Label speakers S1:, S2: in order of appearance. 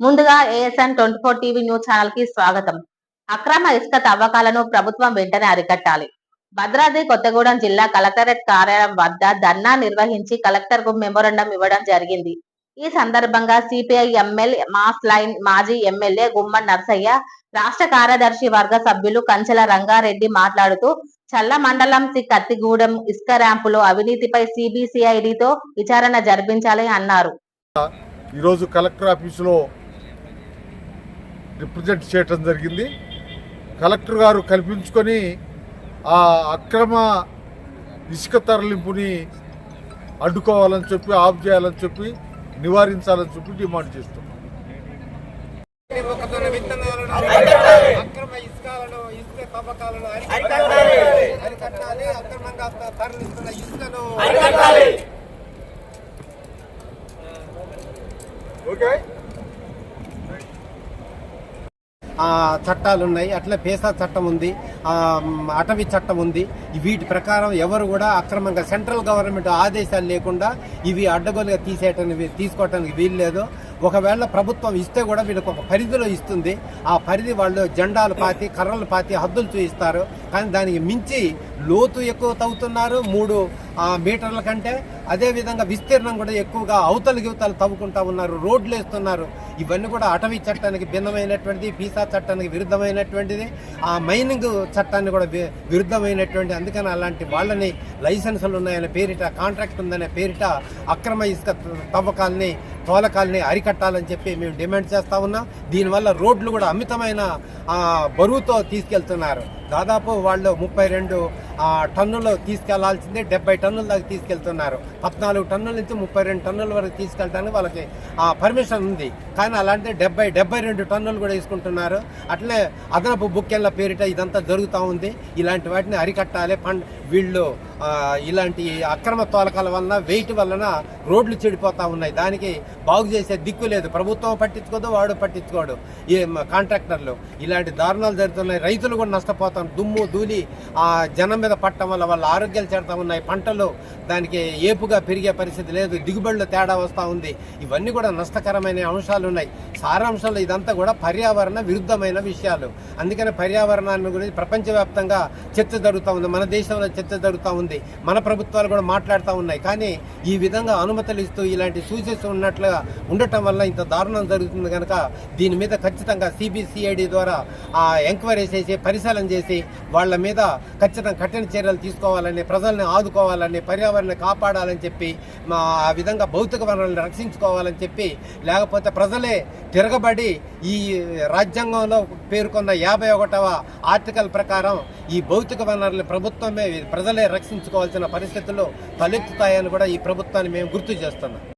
S1: ముందుగా ASN twenty four TV news ఛానల్కి స్వాగతం. అక్రమ ఇసుక తవ్వకాలను ప్రభుత్వం వెంటనే అరికట్టాలి. భద్రాద్రి కొత్తగూడెం జిల్లా కలెక్టరేట్ కార్యాలయం వద్ద ధర్నా నిర్వహించి కలెక్టర్కు మెమోరండం ఇవ్వడం జరిగింది. ఈ సందర్భంగా సిపిఐ ఎమ్మెల్యే మాస్ లైన్ మాజీ ఎమ్మెల్యే గుమ్మడి నర్సయ్య రాష్ట్ర కార్యదర్శి వర్గ సభ్యులు కంచెల రంగారెడ్డి మాట్లాడుతూ చల్ల మండలం సి కత్తిగూడెం ఇసుక ర్యాంపులో అవినీతిపై సిబిసిఐడితో విచారణ జరిపించాలని అన్నారు.
S2: ఈరోజు కలెక్టర్ ఆఫీసులో రిప్రజెంట్ చేయటం జరిగింది. కలెక్టర్ గారు కల్పించుకొని ఆ అక్రమ ఇసుక తరలింపుని అడ్డుకోవాలని చెప్పి ఆఫ్ చేయాలని చెప్పి నివారించాలని చెప్పి డిమాండ్ చేస్తున్నాం.
S3: మొక్కజొన్న విత్తనాలను అక్రమ ఇసుకలను ఇసుక తవ్వకాలను అరికట్టాలి. అక్రమంగా తరలిస్తున్న ఇసుకను
S2: ఓకే
S3: ఆ, చట్టాలు ఉన్నాయి అట్లే పేసా చట్టం ఉంది. అటవీ చట్టం ఉంది. వీటి ప్రకారం ఎవరు కూడా అక్రమంగా సెంట్రల్ గవర్నమెంట్ ఆదేశాలు లేకుండా ఇవి అడ్డగోలుగా తీసేయటానికి తీసుకోవటానికి వీలు లేదు ఒకవేళ ప్రభుత్వం ఇస్తే కూడా వీళ్ళకి ఒక పరిధిలో ఇస్తుంది. ఆ పరిధి వాళ్ళు జెండాలు పాతి కర్రలు పాతి హద్దులు చూయిస్తారు. కానీ దానికి మించి లోతు ఎక్కువ తవ్వుతున్నారు. మూడు మీటర్ల కంటే. అదేవిధంగా విస్తీర్ణం కూడా ఎక్కువగా అవతల గివతలు తవ్వుకుంటా ఉన్నారు. రోడ్లు వేస్తున్నారు. ఇవన్నీ కూడా అటవీ చట్టానికి భిన్నమైనటువంటిది పీసా చట్టానికి విరుద్ధమైనటువంటిది. ఆ మైనింగ్ చట్టాన్ని కూడా విరుద్ధమైనటువంటి అందుకని అలాంటి వాళ్ళని లైసెన్సులు ఉన్నాయనే పేరిట కాంట్రాక్ట్ ఉందనే పేరిట అక్రమ ఇసుక తవ్వకాలని తోలకాలని అరికట్టాలని చెప్పి మేము డిమాండ్ చేస్తా ఉన్నాం. దీనివల్ల రోడ్లు కూడా అమితమైన బరువుతో తీసుకెళ్తున్నారు. దాదాపు వాళ్ళు ముప్పై రెండు టన్నులు తీసుకెళ్ళాల్సిందే డెబ్బై టన్నుల దాకా తీసుకెళ్తున్నారు. పద్నాలుగు టన్నుల నుంచి ముప్పై రెండు టన్నుల వరకు తీసుకెళ్ళడానికి వాళ్ళకి పర్మిషన్ ఉంది. కానీ అలాంటి డెబ్బై డెబ్బై రెండు టన్నులు కూడా తీసుకుంటున్నారు. అట్లే అదనపు బుక్కెళ్ళ పేరిట ఇదంతా జరుగుతూ ఉంది. ఇలాంటి వాటిని అరికట్టాలి. పండ్ వీళ్ళు ఇలాంటి అక్రమ తోలకాల వలన వెయిట్ వలన రోడ్లు చెడిపోతూ ఉన్నాయి. దానికి బాగు చేసే దిక్కు లేదు. ప్రభుత్వం పట్టించుకోదు వాడు పట్టించుకోడు. ఈ కాంట్రాక్టర్లు. ఇలాంటి దారుణాలు జరుగుతున్నాయి. రైతులు కూడా నష్టపోతారు శాతం దుమ్ము ధూళి ఆ జనం మీద పట్టడం వల్ల వాళ్ళ ఆరోగ్యాలు చేరుతూ ఉన్నాయి. పంటలు దానికి ఏపుగా పెరిగే పరిస్థితి లేదు. దిగుబడులు తేడా వస్తూ ఉంది. ఇవన్నీ కూడా నష్టకరమైన అంశాలు ఉన్నాయి. సారాంశంలో ఇదంతా కూడా పర్యావరణ విరుద్ధమైన విషయాలు. అందుకని పర్యావరణాన్ని గురించి ప్రపంచవ్యాప్తంగా చర్చ జరుగుతూ ఉంది. మన దేశంలో చర్చ జరుగుతూ ఉంది. మన ప్రభుత్వాలు కూడా మాట్లాడుతూ ఉన్నాయి. కానీ ఈ విధంగా అనుమతులు ఇస్తూ ఇలాంటి సూచనలు ఉన్నట్లుగా ఉండటం వల్ల ఇంత దారుణం జరుగుతుంది కనుక దీని మీద ఖచ్చితంగా సిబిసిఐడి ద్వారా ఆ ఎంక్వైరీ చేసి పరిశీలన చేసి చేసి వాళ్ళ మీద ఖచ్చితంగా కఠిన చర్యలు తీసుకోవాలని ప్రజల్ని ఆదుకోవాలని పర్యావరణాన్ని కాపాడాలని చెప్పి మా ఆ విధంగా భౌతిక వనరులను రక్షించుకోవాలని చెప్పి లేకపోతే ప్రజలే తిరగబడి ఈ రాజ్యాంగంలో పేర్కొన్న యాభై ఒకటవ ఆర్టికల్ ప్రకారం ఈ భౌతిక వనరులు ప్రభుత్వమే ప్రజలే రక్షించుకోవాల్సిన పరిస్థితులు తలెత్తుతాయని కూడా ఈ ప్రభుత్వాన్ని మేము గుర్తు చేస్తున్నాం.